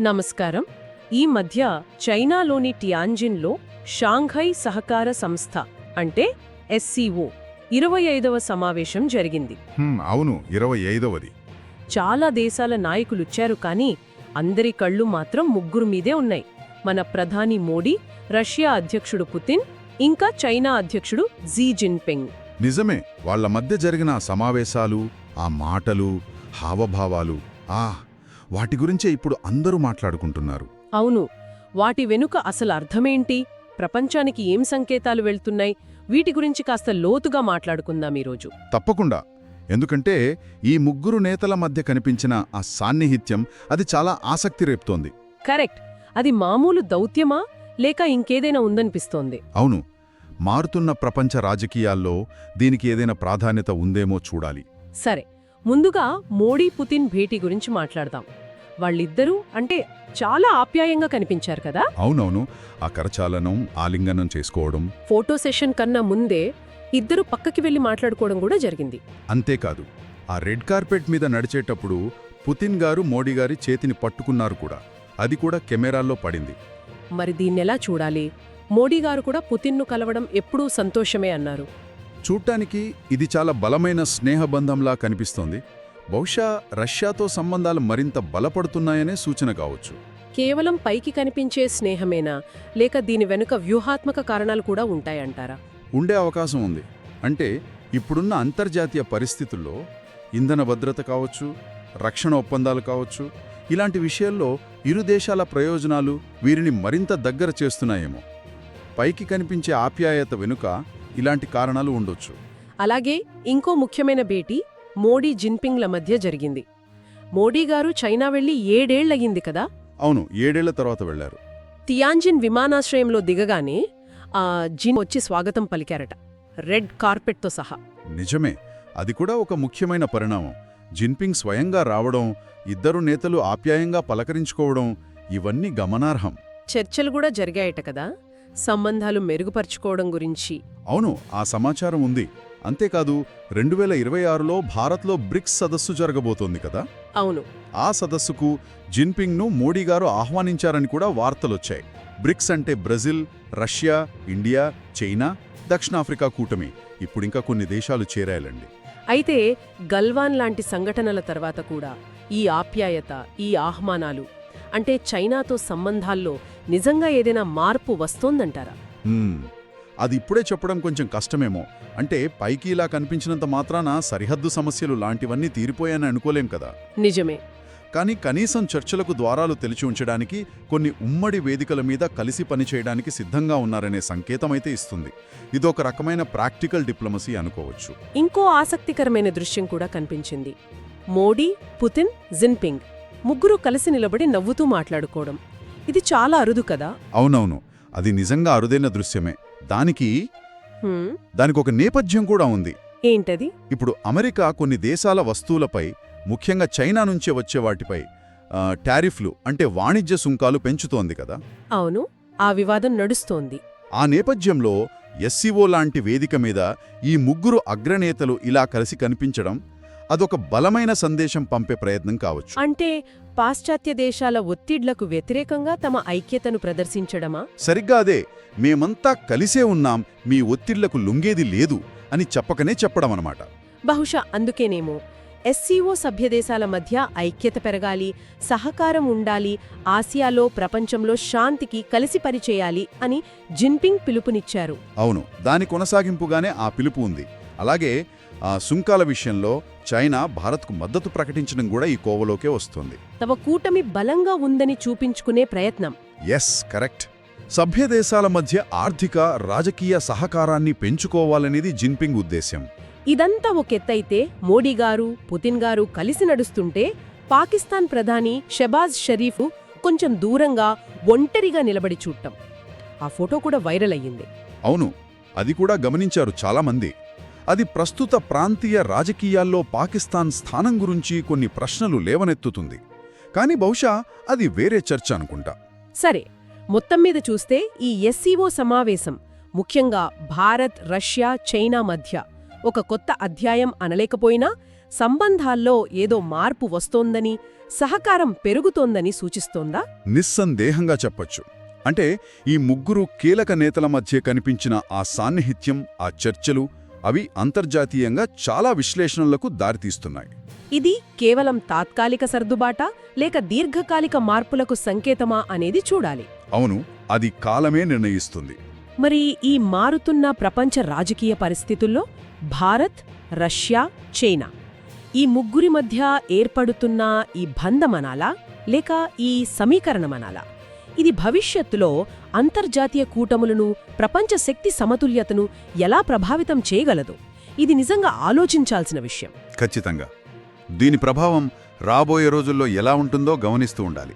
నమస్కారం. ఈ మధ్య చైనాలోని టియాన్జిన్లో షాంఘై సహకార సంస్థ అంటే ఎస్సీఓ ఇరవై ఐదవ సమావేశం జరిగింది. అవును ఇరవై ఐదవది. చాలా దేశాల నాయకులుచ్చారు కానీ అందరి కళ్ళు మాత్రం ముగ్గురు మీదే ఉన్నాయి. మన ప్రధాని మోడీ రష్యా అధ్యక్షుడు పుతిన్ ఇంకా చైనా అధ్యక్షుడు జీ జిన్పింగ్. నిజమే వాళ్ళ మధ్య జరిగిన సమావేశాలు ఆ మాటలు హావభావాలు ఆ వాటి గురించే ఇప్పుడు అందరూ మాట్లాడుకుంటున్నారు. అవును. వాటి వెనుక అసలు అర్థమేంటి? ప్రపంచానికి ఏం సంకేతాలు వెళ్తున్నాయి? వీటి గురించి కాస్త లోతుగా మాట్లాడుకుందాం ఈరోజు. తప్పకుండా. ఎందుకంటే ఈ ముగ్గురు నేతల మధ్య కనిపించిన ఆ సాన్నిహిత్యం అది చాలా ఆసక్తి రేపుతోంది. కరెక్ట్. అది మామూలు దౌత్యమా? లేక ఇంకేదైనా ఉందనిపిస్తోంది? అవును. మారుతున్న ప్రపంచ రాజకీయాల్లో దీనికి ఏదైనా ప్రాధాన్యత ఉందేమో చూడాలి. సరే. ముందుగా మోడీ పుతిన్ భేటీ గురించి మాట్లాడదాం. వాళ్ళిద్దరూ అంటే చాలా ఆప్యాయంగా కనిపించారు కదా? అవునవును. ఆ కరచాలనం ఆలింగనం చేసుకోవడం. ఫోటో సెషన్ కన్నా ముందే ఇద్దరు పక్కకి వెళ్ళి మాట్లాడుకోవడం కూడా జరిగింది. అంతేకాదు ఆ రెడ్ కార్పెట్ మీద నడిచేటప్పుడు పుతిన్ గారు మోడీ గారి చేతిని పట్టుకున్నారు కూడా. అది కూడా కెమెరాల్లో పడింది. మరి దీన్నెలా చూడాలి? మోడీ గారు కూడా పుతిన్ను కలవడం ఎప్పుడూ సంతోషమే అన్నారు. చూడ్డానికి ఇది చాలా బలమైన స్నేహబంధంలా కనిపిస్తోంది. బహుశా రష్యాతో సంబంధాలు మరింత బలపడుతున్నాయనే సూచన కావచ్చు. కేవలం పైకి కనిపించే స్నేహమేనా? లేక దీని వెనుక వ్యూహాత్మక కారణాలు కూడా ఉంటాయంటారా? ఉండే అవకాశం ఉంది. అంటే ఇప్పుడున్న అంతర్జాతీయ పరిస్థితుల్లో ఇంధన భద్రత కావచ్చు రక్షణ ఒప్పందాలు కావచ్చు ఇలాంటి విషయాల్లో ఇరు దేశాల ప్రయోజనాలు వీరిని మరింత దగ్గర చేస్తున్నాయేమో. పైకి కనిపించే ఆప్యాయత వెనుక ఇలాంటి కారణాలు ఉండొచ్చు. అలాగే ఇంకో ముఖ్యమైన భేటీ మోడీ జిన్పింగ్ల మధ్య జరిగింది. మోడీ గారు చైనా వెళ్ళి ఏడేళ్ళయ్యింది కదా? అవును ఏడేళ్ళ తర్వాత వెళ్ళారు తియాన్జిన్ విమానాశ్రయంలో దిగగానే ఆ జిన్ వచ్చి స్వాగతం పలికారట రెడ్ కార్పెట్తో సహా. నిజమే అది కూడా ఒక ముఖ్యమైన పరిణామం. జిన్పింగ్ స్వయంగా రావడం ఇద్దరు నేతలు ఆప్యాయంగా పలకరించుకోవడం ఇవన్నీ గమనార్హం. చర్చలు కూడా జరిగాయట కదా? సంబంధాలు మెరుగుపరుచుకోవడం గురించి. అవును ఆ సమాచారం ఉంది. అంతేకాదు రెండు వేల ఇరవై ఆరులో భారత్లో బ్రిక్స్ సదస్సు జరగబోతోంది కదా? అవును. ఆ సదస్సుకు జిన్పింగ్ను మోడీ గారు ఆహ్వానించారని కూడా వార్తలొచ్చాయి. బ్రిక్స్ అంటే బ్రెజిల్ రష్యా ఇండియా చైనా దక్షిణాఫ్రికా కూటమి. ఇప్పుడింకా కొన్ని దేశాలు చేరాయాలండి. అయితే గల్వాన్ లాంటి సంఘటనల తర్వాత కూడా ఈ ఆప్యాయత ఈ ఆహ్వానాలు అంటే చైనాతో సంబంధాల్లో నిజంగా ఏదైనా మార్పు వస్తోందంటారా? అది ఇప్పుడే చెప్పడం కొంచెం కష్టమేమో. అంటే పైకి ఇలా కనిపించినంత మాత్రాన సరిహద్దు సమస్యలు లాంటివన్నీ తీరిపోయాయని అనుకోలేం కదా. నిజమే. కానీ కనీసం చర్చలకు ద్వారాలు తెరిచి ఉంచడానికి కొన్ని ఉమ్మడి వేదికల మీద కలిసి పనిచేయడానికి సిద్ధంగా ఉన్నారనే సంకేతమైతే ఇస్తుంది. ఇదొక రకమైన ప్రాక్టికల్ డిప్లొమసీ అనుకోవచ్చు. ఇంకో ఆసక్తికరమైన దృశ్యం కూడా కనిపించింది. మోడీ పుతిన్ జిన్పింగ్ ముగ్గురు కలిసి నిలబడి నవ్వుతూ మాట్లాడుకోవడం. ఇది చాలా అరుదు కదా? అవునవును. అది నిజంగా అరుదైన దృశ్యమే. దానికి దానికి ఒక నేపథ్యం కూడా ఉంది. ఏంటది? ఇప్పుడు అమెరికా కొన్ని దేశాల వస్తువులపై ముఖ్యంగా చైనా నుంచే వచ్చే వాటిపై టారిఫ్లు అంటే వాణిజ్య సుంకాలు పెంచుతోంది కదా. అవును ఆ వివాదం నడుస్తోంది. ఆ నేపథ్యంలో ఎస్సీఓ లాంటి వేదిక మీద ఈ ముగ్గురు అగ్రనేతలు ఇలా కలిసి కనిపించడం అదొక బలమైన సందేశం పంపే ప్రయత్నం కావచ్చు. అంటే పాశ్చాత్య దేశాల ఒత్తిడ్లకు వ్యతిరేకంగా తమ ఐక్యతను ప్రదర్శించడమా? సరిగ్గా అదే. మేమంతా కలిసే ఉన్నాం మీ ఒత్తిళ్ళకు లొంగేది లేదు అని చెప్పకనే చెప్పడం అన్నమాట బహుశా అందుకేనేమో. ఎస్సీఓ సభ్యదేశాల మధ్య ఐక్యత పెరగాలి సహకారం ఉండాలి ఆసియాలో ప్రపంచంలో శాంతికి కలిసి పనిచేయాలి అని జిన్పింగ్ పిలుపునిచ్చారు. అవును దాని కొనసాగింపుగానే ఆ పిలుపు ఉంది. అలాగే ఆ సుంకాల విషయంలో చైనా భారత్కు మద్దతు ప్రకటించడం కూడా ఈ కోవలోకే వస్తుంది. తమ కూటమి బలంగా ఉందని చూపించుకునే ప్రయత్నం. ఎస్ కరెక్ట్ సభ్య దేశాల మధ్య ఆర్థిక రాజకీయ సహకారాన్ని పెంచుకోవాలనేది జిన్పింగ్ ఉద్దేశ్యం. ఇదంతా ఒకెత్తైతే మోడీ గారు పుతిన్ గారు కలిసి నడుస్తుంటే పాకిస్తాన్ ప్రధాని షెబాజ్ షరీఫ్ కొంచెం దూరంగా ఒంటరిగా నిలబడి చూడటం. ఆ ఫోటో కూడా వైరల్ అయ్యింది. అవును అది కూడా గమనించారు చాలామంది. అది ప్రస్తుత ప్రాంతీయ రాజకీయాల్లో పాకిస్తాన్ స్థానం గురించి కొన్ని ప్రశ్నలు లేవనెత్తుతుంది. కానీ బహుశా అది వేరే చర్చ అనుకుంటా. సరే మొత్తం మీద చూస్తే ఈ ఎస్సీఓ సమావేశం ముఖ్యంగా భారత్ రష్యా చైనా మధ్య ఒక కొత్త అధ్యాయం అనలేకపోయినా సంబంధాల్లో ఏదో మార్పు వస్తోందని సహకారం పెరుగుతోందని సూచిస్తోందా? నిస్సందేహంగా చెప్పొచ్చు. అంటే ఈ ముగ్గురు కీలక నేతల మధ్య కనిపించిన ఆ సాన్నిహిత్యం ఆ చర్చలు అవి అంతర్జాతీయంగా చాలా విశ్లేషణలకు దారితీస్తున్నాయి. ఇది కేవలం తాత్కాలిక సర్దుబాటా లేక దీర్ఘకాలిక మార్పులకు సంకేతమా అనేది చూడాలి. అవును అది కాలమే నిర్ణయిస్తుంది. మరి ఈ మారుతున్న ప్రపంచ రాజకీయ పరిస్థితుల్లో భారత్ రష్యా చైనా ఈ ముగ్గురి మధ్య ఏర్పడుతున్న ఈ బంధమనాలా లేక ఈ సమీకరణమనాలా? ఇది భవిష్యత్తులో అంతర్జాతీయ కూటములను ప్రపంచ శక్తి సమతుల్యతను ఎలా ప్రభావితం చేయగలదు? ఇది నిజంగా ఆలోచించాల్సిన విషయం. ఖచ్చితంగా. దీని ప్రభావం రాబోయే రోజుల్లో ఎలా ఉంటుందో గమనిస్తూ ఉండాలి.